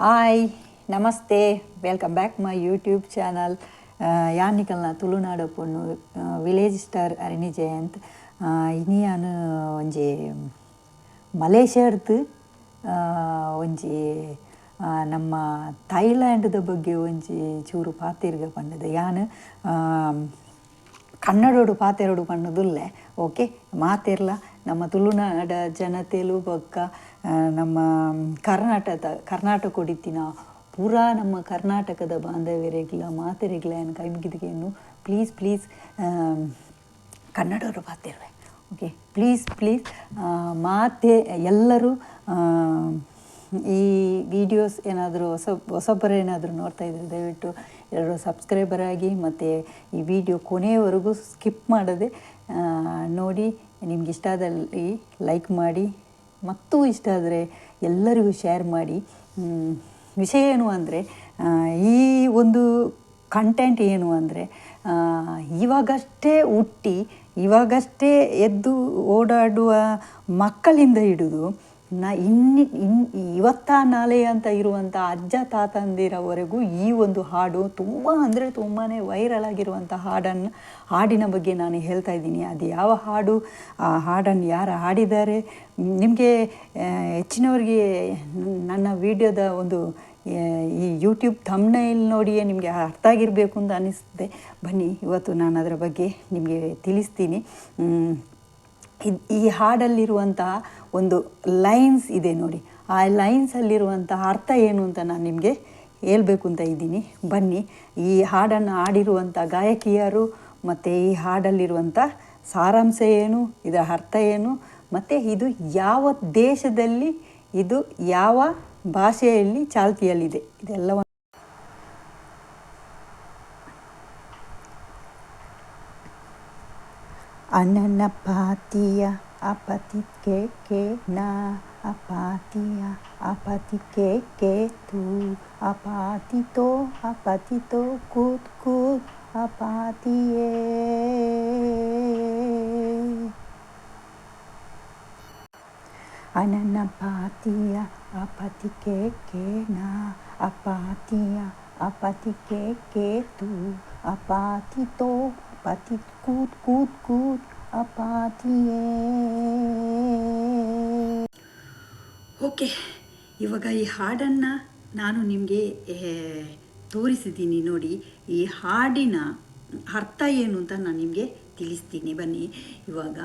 Hi ನಮಸ್ತೆ. Welcome back my YouTube channel ಯಾನಿಕಲ್ನ Tulunadu ಪೊಣ್ಣು village star Arani Jayant. ಇನಿ ನಾನು ಒಂಜಿ ಮಲೇಷ್ಯಾಡ್ದು ಒಂಜಿ ನಮ್ಮ ನಮ್ಮ ಥೈಲ್ಯಾಂಡ್ದ ಬಗ್ಗೆ ಒಂಜಿ ಚೂರು ಪಾತಿರ್ಗ ಪಂಡದ. ಯಾನು ಕನ್ನಡೋಡು ಪಾತೆರಡು ಪಣ್ಣದುಲ್ಲೆ ಓಕೆ ಮಾತಿರ್ಲ. ನಮ್ಮ ತುಳುನಾಡ ಜನತೆಲು ಬೊಕ್ಕ ನಮ್ಮ ಕರ್ನಾಟಕದ, ಕರ್ನಾಟಕ ಕೊಡಿತಿನ ಪೂರಾ ನಮ್ಮ ಕರ್ನಾಟಕದ ಬಾಂಧವ್ಯರೆಗ್ಲ, ಮಾತೆರೆಗ್ಲ ಏನು ಕೈ ಮುಗಿದಿಗೆಯನ್ನು ಪ್ಲೀಸ್ ಪ್ಲೀಸ್ ಕನ್ನಡವರು ಪಾತಿರ್ವೆ ಓಕೆ ಪ್ಲೀಸ್ ಪ್ಲೀಸ್ ಮಾತೆ, ಎಲ್ಲರೂ ಈ ವಿಡಿಯೋಸ್ ಏನಾದರೂ ಹೊಸ, ಹೊಸಬರು ಏನಾದರೂ ನೋಡ್ತಾ ಇದ್ದರೆ ದಯವಿಟ್ಟು ಎಲ್ಲರೂ ಸಬ್ಸ್ಕ್ರೈಬರ್ ಆಗಿ ಮತ್ತು ಈ ವಿಡಿಯೋ ಕೊನೆಯವರೆಗೂ ಸ್ಕಿಪ್ ಮಾಡದೆ ನೋಡಿ ನಿಮ್ಗೆ ಇಷ್ಟ ಆದಲ್ಲಿ ಲೈಕ್ ಮಾಡಿ ಮತ್ತು ಇಷ್ಟ ಆದರೆ ಎಲ್ಲರಿಗೂ ಶೇರ್ ಮಾಡಿ. ವಿಷಯ ಏನು ಅಂದರೆ ಈ ಒಂದು ಕಂಟೆಂಟ್ ಏನು ಅಂದರೆ ಇವಾಗಷ್ಟೇ ಹುಟ್ಟಿ, ಇವಾಗಷ್ಟೇ ಎದ್ದು ಓಡಾಡುವ ಮಕ್ಕಳಿಂದ ಹಿಡಿದು ನಾ ಇನ್ನಿ, ಇನ್ ಇವತ್ತ ನಾಳೆ ಅಂತ ಇರುವಂಥ ಅಜ್ಜ ತಾತಂದಿರವರೆಗೂ ಈ ಒಂದು ಹಾಡು ತುಂಬ ಅಂದರೆ ತುಂಬಾ ವೈರಲ್ ಆಗಿರುವಂಥ ಹಾಡನ್ನು, ಹಾಡಿನ ಬಗ್ಗೆ ನಾನು ಹೇಳ್ತಾ ಇದ್ದೀನಿ. ಅದು ಯಾವ ಹಾಡು, ಆ ಹಾಡನ್ನು ಯಾರು ಹಾಡಿದ್ದಾರೆ? ನಿಮಗೆ ಹೆಚ್ಚಿನವರಿಗೆ ನನ್ನ ವಿಡಿಯೋದ ಒಂದು ಈ ಯೂಟ್ಯೂಬ್ ಥಂಬ್ನೈಲ್ ನೋಡಿಯೇ ನಿಮಗೆ ಅರ್ಥ ಆಗಿರಬೇಕು ಅಂತ ಅನಿಸ್ತದೆ ಬನ್ನಿ, ಇವತ್ತು ನಾನು ಅದರ ಬಗ್ಗೆ ನಿಮಗೆ ತಿಳಿಸ್ತೀನಿ. ಈ ಹಾಡಲ್ಲಿರುವಂತಹ ಒಂದು ಲೈನ್ಸ್ ಇದೆ ನೋಡಿ. ಆ ಲೈನ್ಸಲ್ಲಿರುವಂಥ ಅರ್ಥ ಏನು ಅಂತ ನಾನು ನಿಮಗೆ ಹೇಳ್ಬೇಕು ಅಂತ ಇದ್ದೀನಿ. ಬನ್ನಿ. ಈ ಹಾಡನ್ನು ಹಾಡಿರುವಂಥ ಗಾಯಕಿಯರು ಮತ್ತು ಈ ಹಾಡಲ್ಲಿರುವಂಥ ಸಾರಾಂಶ ಏನು, ಇದರ ಅರ್ಥ ಏನು, ಮತ್ತು ಇದು ಯಾವ ದೇಶದಲ್ಲಿ, ಇದು ಯಾವ ಭಾಷೆಯಲ್ಲಿ, ಚಾಲ್ತಿಯಲ್ಲಿದೆ. ಇದೆಲ್ಲವನ್ನು Ananapatia apatit ke ke na apatia apatit ke ke tu apatito apatito kut kut apatie Ananapatia apatit ke ke na apatia apatit ke ke tu apatito apatit kut kut kut apatie okay ಇವಾಗ ಈ ಹಾಡನ್ನು ನಾನು ನಿಮಗೆ ತೋರಿಸಿದ್ದೀನಿ ನೋಡಿ. ಈ ಹಾಡಿನ ಅರ್ಥ ಏನು ಅಂತ ನಾನು ನಿಮಗೆ ತಿಳಿಸ್ತೀನಿ. ಬನ್ನಿ ಇವಾಗ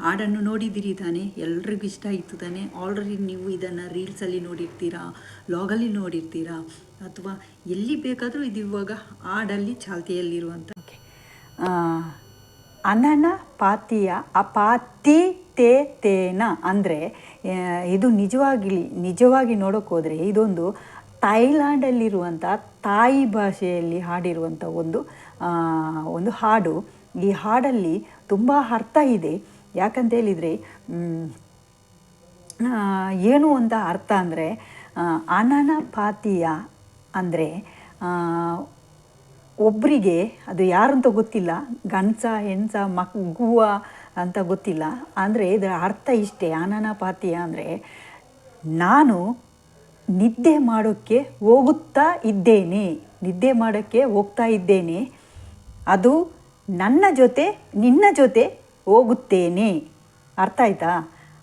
ಹಾಡನ್ನು ನೋಡಿದ್ದೀರಿ ತಾನೆ? ಎಲ್ರಿಗೂ ಇಷ್ಟ ಆಯಿತು ತಾನೆ? ಆಲ್ರೆಡಿ ನೀವು ಇದನ್ನು ರೀಲ್ಸಲ್ಲಿ ನೋಡಿರ್ತೀರಾ? ಲಾಗಲ್ಲಿ ನೋಡಿರ್ತೀರಾ? ಅಥವಾ ಎಲ್ಲಿ ಬೇಕಾದರೂ ಇದು ಇವಾಗ ಹಾಡಲ್ಲಿ ಚಾಲ್ತಿಯಲ್ಲಿರುವಂಥ ಓಕೆ ಅನನ ಪಾತಿಯ ಅಪಾತಿ ತೇ ತೇನ ಅಂದರೆ ಇದು ನಿಜವಾಗಿ ನಿಜವಾಗಿ ನೋಡೋಕೆ ಹೋದರೆ ಇದೊಂದು ಥೈಲ್ಯಾಂಡಲ್ಲಿರುವಂಥ ತಾಯಿ ಭಾಷೆಯಲ್ಲಿ ಹಾಡಿರುವಂಥ ಒಂದು ಒಂದು ಹಾಡು. ಈ ಹಾಡಲ್ಲಿ ತುಂಬ ಅರ್ಥ ಇದೆ. ಯಾಕಂತ ಹೇಳಿದರೆ ಏನು ಅಂತ ಅರ್ಥ ಅಂದರೆ ಅನನ ಪಾತಿಯ ಅಂದರೆ ಒಬ್ಬರಿಗೆ ಅದು ಯಾರು ಅಂತ ಗೊತ್ತಿಲ್ಲ, ಗಂಡಸ, ಹೆಣ್ಸ ಮಗುವ ಅಂತ ಗೊತ್ತಿಲ್ಲ. ಅಂದರೆ ಇದರ ಅರ್ಥ ಇಷ್ಟೇ ಅನನ ಪಾತಿಯ ಅಂದರೆ ನಾನು ನಿದ್ದೆ ಮಾಡೋಕ್ಕೆ ಹೋಗುತ್ತಾ ಇದ್ದೇನೆ, ನಿದ್ದೆ ಮಾಡೋಕ್ಕೆ ಹೋಗ್ತಾ ಇದ್ದೇನೆ, ಅದು ನನ್ನ ಜೊತೆ, ನಿನ್ನ ಜೊತೆ ಹೋಗುತ್ತೇನೆ. ಅರ್ಥ ಆಯ್ತಾ?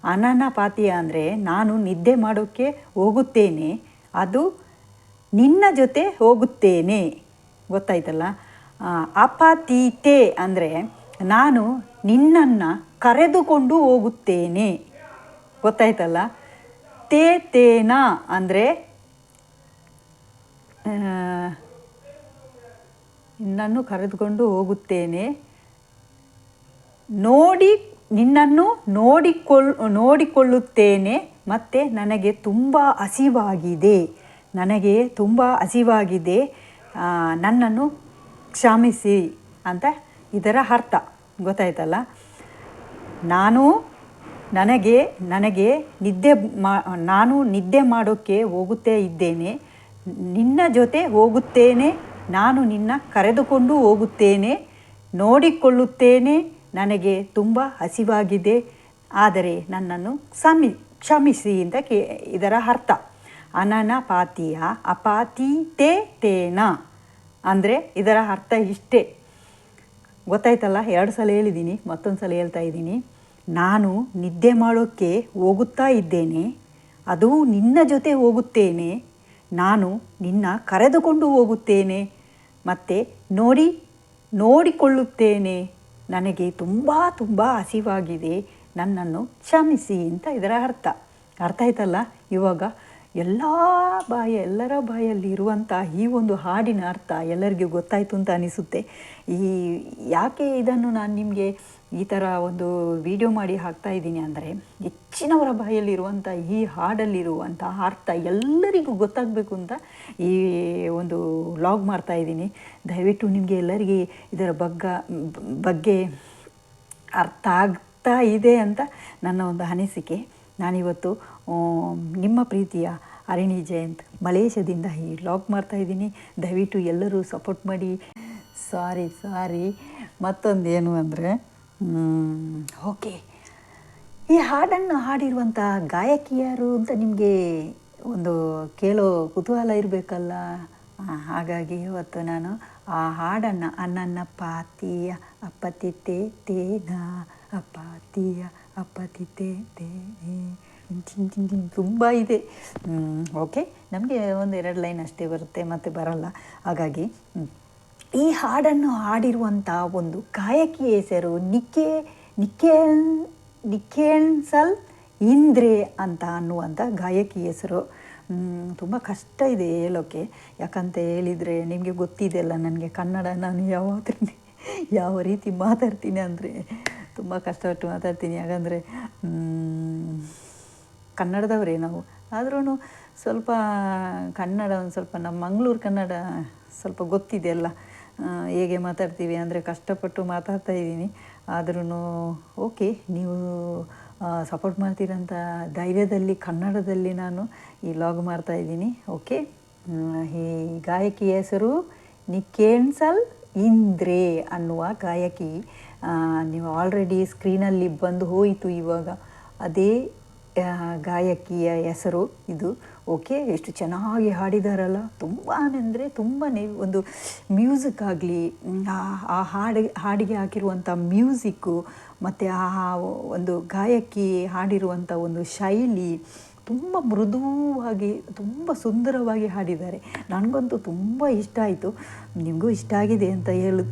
ಅನನಪಾತಿಯ ಅಂದರೆ ನಾನು ನಿದ್ದೆ ಮಾಡೋಕ್ಕೆ ಹೋಗುತ್ತೇನೆ, ಅದು ನಿನ್ನ ಜೊತೆ ಹೋಗುತ್ತೇನೆ. ಗೊತ್ತಾಯ್ತಲ್ಲ? ಅಪತೀತೆ ಅಂದರೆ ನಾನು ನಿನ್ನನ್ನು ಕರೆದುಕೊಂಡು ಹೋಗುತ್ತೇನೆ. ಗೊತ್ತಾಯ್ತಲ್ಲ? ತೇ ತೇನ ಅಂದರೆ ನಿನ್ನನ್ನು ಕರೆದುಕೊಂಡು ಹೋಗುತ್ತೇನೆ. ನೋಡಿ, ನಿನ್ನನ್ನು ನೋಡಿಕೊಳ್, ನೋಡಿಕೊಳ್ಳುತ್ತೇನೆ. ಮತ್ತು ನನಗೆ ತುಂಬ ಹಸಿವಾಗಿದೆ. ನನಗೆ ತುಂಬ ಹಸಿವಾಗಿದೆ. ನನ್ನನ್ನು ಕ್ಷಮಿಸಿ ಅಂತ ಇದರ ಅರ್ಥ. ಗೊತ್ತಾಯ್ತಲ್ಲ? ನಾನು ನನಗೆ ನನಗೆ ನಿದ್ದೆ ಮಾ, ನಾನು ನಿದ್ದೆ ಮಾಡೋಕ್ಕೆ ಹೋಗುತ್ತೇ ಇದ್ದೇನೆ. ನಿನ್ನ ಜೊತೆ ಹೋಗುತ್ತೇನೆ. ನಾನು ನಿನ್ನ ಕರೆದುಕೊಂಡು ಹೋಗುತ್ತೇನೆ. ನೋಡಿಕೊಳ್ಳುತ್ತೇನೆ. ನನಗೆ ತುಂಬ ಹಸಿವಾಗಿದೆ. ಆದರೆ ನನ್ನನ್ನು ಕ್ಷಮಿ, ಕ್ಷಮಿಸಿ ಅಂತ ಕೇ, ಇದರ ಅರ್ಥ. ಅನನ ಪಾತೀಯ ಅಪಾತಿ ತೇ ತೇನ. ಅಂದರೆ ಇದರ ಅರ್ಥ ಇಷ್ಟೇ. ಗೊತ್ತಾಯ್ತಲ್ಲ? ಎರಡು ಸಲ ಹೇಳಿದ್ದೀನಿ ಮತ್ತೊಂದು ಸಲ ಹೇಳ್ತಾ ಇದ್ದೀನಿ ನಾನು ನಿದ್ದೆ ಮಾಡೋಕ್ಕೆ ಹೋಗುತ್ತಾ ಇದ್ದೇನೆ, ಅದು ನಿನ್ನ ಜೊತೆ ಹೋಗುತ್ತೇನೆ, ನಾನು ನಿನ್ನ ಕರೆದುಕೊಂಡು ಹೋಗುತ್ತೇನೆ, ಮತ್ತು ನೋಡಿ, ನೋಡಿಕೊಳ್ಳುತ್ತೇನೆ. ನನಗೆ ತುಂಬ ತುಂಬ ಹಸಿವಾಗಿದೆ, ನನ್ನನ್ನು ಕ್ಷಮಿಸಿ ಅಂತ ಇದರ ಅರ್ಥ. ಅರ್ಥ ಆಯ್ತಲ್ಲ? ಇವಾಗ ಎಲ್ಲ ಬಾಯ, ಎಲ್ಲರ ಬಾಯಲ್ಲಿ ಇರುವಂಥ ಈ ಒಂದು ಹಾಡಿನ ಅರ್ಥ ಎಲ್ಲರಿಗೂ ಗೊತ್ತಾಯಿತು ಅಂತ ಅನಿಸುತ್ತೆ. ಈ ಯಾಕೆ ಇದನ್ನು ನಾನು ನಿಮಗೆ ಈ ಥರ ಒಂದು ವಿಡಿಯೋ ಮಾಡಿ ಹಾಕ್ತಾ ಇದ್ದೀನಿ ಅಂದರೆ, ಹೆಚ್ಚಿನವರ ಬಾಯಲ್ಲಿರುವಂಥ ಈ ಹಾಡಲ್ಲಿರುವಂಥ ಅರ್ಥ ಎಲ್ಲರಿಗೂ ಗೊತ್ತಾಗಬೇಕು ಅಂತ ಈ ಒಂದು ಲಾಗ್ ಮಾಡ್ತಾ ಇದ್ದೀನಿ. ದಯವಿಟ್ಟು ನಿಮಗೆ ಎಲ್ಲರಿಗೆ ಇದರ ಬಗ್ಗ ಬಗ್ಗೆ ಅರ್ಥ ಆಗ್ತಾ ಇದೆ ಅಂತ ನನ್ನ ಒಂದು ಅನಿಸಿಕೆ. ನಾನಿವತ್ತು ನಿಮ್ಮ ಪ್ರೀತಿಯ ಅರಣಿ ಜಯಂತ್ ಮಲೇಷ್ಯಾದಿಂದ ಈ ಲಾಗ್ ಮಾಡ್ತಾ ಇದ್ದೀನಿ. ದಯವಿಟ್ಟು ಎಲ್ಲರೂ ಸಪೋರ್ಟ್ ಮಾಡಿ. ಸಾರಿ ಸಾರಿ ಮತ್ತೊಂದೇನು ಅಂದರೆ ಓಕೆ ಈ ಹಾಡನ್ನು ಹಾಡಿರುವಂಥ ಗಾಯಕಿಯರು ಅಂತ ನಿಮಗೆ ಒಂದು ಕೇಳೋ ಕುತೂಹಲ ಇರಬೇಕಲ್ಲ. ಹಾಗಾಗಿ ಇವತ್ತು ನಾನು ಆ ಹಾಡನ್ನು ಅನ್ನನ್ನ ಪಾತಿಯ ಅಪ್ಪತಿತೆ ತೇನ ಅಪ್ಪಾತಿಯ ಅಪ್ಪತಿತೆ ತೇ ತುಂಬ ಇದೆ ಓಕೆ ನಮಗೆ ಒಂದು ಎರಡು ಲೈನ್ ಅಷ್ಟೇ ಬರುತ್ತೆ, ಮತ್ತು ಬರಲ್ಲ. ಹಾಗಾಗಿ ಈ ಹಾಡನ್ನು ಹಾಡಿರುವಂಥ ಒಂದು ಗಾಯಕಿ ಹೆಸರು ನಿಕೆ ನಿಕೇನ್ ನಿಕೇನ್ಸಲ್ ಇಂದ್ರೆ ಅಂತ ಅನ್ನುವಂಥ ಗಾಯಕಿ ಹೆಸರು. ತುಂಬ ಕಷ್ಟ ಇದೆ ಹೇಳೋಕ್ಕೆ ಯಾಕಂತ ಹೇಳಿದರೆ ನಿಮಗೆ ಗೊತ್ತಿದೆಯಲ್ಲ ನನಗೆ ಕನ್ನಡ ನಾನು ಯಾವತ್ತೆ ಯಾವ ರೀತಿ ಮಾತಾಡ್ತೀನಿ ಅಂದರೆ. ತುಂಬ ಕಷ್ಟಪಟ್ಟು ಮಾತಾಡ್ತೀನಿ. ಹಾಗಂದರೆ ಕನ್ನಡದವರೇ ನಾವು. ಆದ್ರೂ ಸ್ವಲ್ಪ ಕನ್ನಡ ಒಂದು ಸ್ವಲ್ಪ ನಮ್ಮ ಮಂಗಳೂರು ಕನ್ನಡ ಸ್ವಲ್ಪ ಗೊತ್ತಿದೆ ಅಲ್ಲ. ಹೇಗೆ ಮಾತಾಡ್ತೀವಿ ಅಂದರೆ ಕಷ್ಟಪಟ್ಟು ಮಾತಾಡ್ತಾ ಇದ್ದೀನಿ. ಆದ್ರೂ ಓಕೆ, ನೀವು ಸಪೋರ್ಟ್ ಮಾಡ್ತೀರಂಥ ಧೈರ್ಯದಲ್ಲಿ, ಕನ್ನಡದಲ್ಲಿ ನಾನು ಈ ಲಾಗ್ ಮಾಡ್ತಾ ಇದ್ದೀನಿ. ಓಕೆ? ಈ ಗಾಯಕಿ ಹೆಸರು ನಿಕೇನ್ಸಲ್ ಇಂದ್ರೆ ಅನ್ನುವ ಗಾಯಕಿ ನೀವು ಆಲ್ರೆಡಿ ಸ್ಕ್ರೀನಲ್ಲಿ ಬಂದು ಹೋಯಿತು ಇವಾಗ. ಅದೇ ಗಾಯಕಿಯ ಹೆಸರು ಇದು. ಓಕೆ ಎಷ್ಟು ಚೆನ್ನಾಗಿ ಹಾಡಿದಾರಲ್ಲ. ತುಂಬ ಅಂದರೆ ತುಂಬಾ ಒಂದು ಮ್ಯೂಸಿಕ್ ಆಗಲಿ, ಆ ಹಾಡು, ಹಾಡಿಗೆ ಹಾಕಿರುವಂಥ ಮ್ಯೂಸಿಕ್ಕು ಮತ್ತು ಆ ಒಂದು ಗಾಯಕಿ ಹಾಡಿರುವಂಥ ಒಂದು ಶೈಲಿ ತುಂಬ ಮೃದುವಾಗಿ, ತುಂಬ ಸುಂದರವಾಗಿ ಹಾಡಿದ್ದಾರೆ. ನನಗಂತೂ ತುಂಬ ಇಷ್ಟ ಆಯಿತು. ನಿಮಗೂ ಇಷ್ಟ ಆಗಿದೆ ಅಂತ ಹೇಳು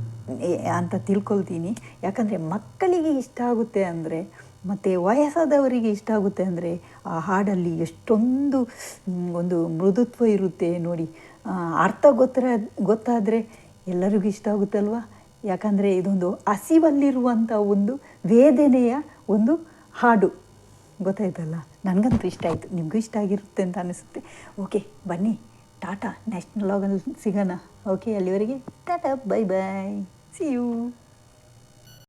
ಅಂತ ತಿಳ್ಕೊಳ್ತೀನಿ. ಯಾಕಂದರೆ ಮಕ್ಕಳಿಗೆ ಇಷ್ಟ ಆಗುತ್ತೆ ಅಂದರೆ, ಮತ್ತು ವಯಸ್ಸಾದವರಿಗೆ ಇಷ್ಟ ಆಗುತ್ತೆ ಅಂದರೆ, ಆ ಹಾಡಲ್ಲಿ ಎಷ್ಟೊಂದು ಒಂದು ಮೃದುತ್ವ ಇರುತ್ತೆ ನೋಡಿ. ಅರ್ಥ ಗೊತ್ತರ, ಗೊತ್ತಾದರೆ ಎಲ್ಲರಿಗೂ ಇಷ್ಟ ಆಗುತ್ತಲ್ವಾ? ಯಾಕಂದರೆ ಇದೊಂದು ಹಸಿವಲ್ಲಿರುವಂಥ ಒಂದು ವೇದನೆಯ ಒಂದು ಹಾಡು. ಗೊತ್ತಾಯ್ತಲ್ಲ? ನನಗಂತೂ ಇಷ್ಟ ಆಯಿತು. ನಿಮಗೂ ಇಷ್ಟ ಆಗಿರುತ್ತೆ ಅಂತ ಅನಿಸುತ್ತೆ. ಓಕೆ ಬನ್ನಿ. ಟಾಟಾ ನ್ಯಾಷನಲ್ ಲಾಗಲ್ಲಿ ಸಿಗೋಣ. ಓಕೆ ಅಲ್ಲಿವರೆಗೆ. Tata bye bye see you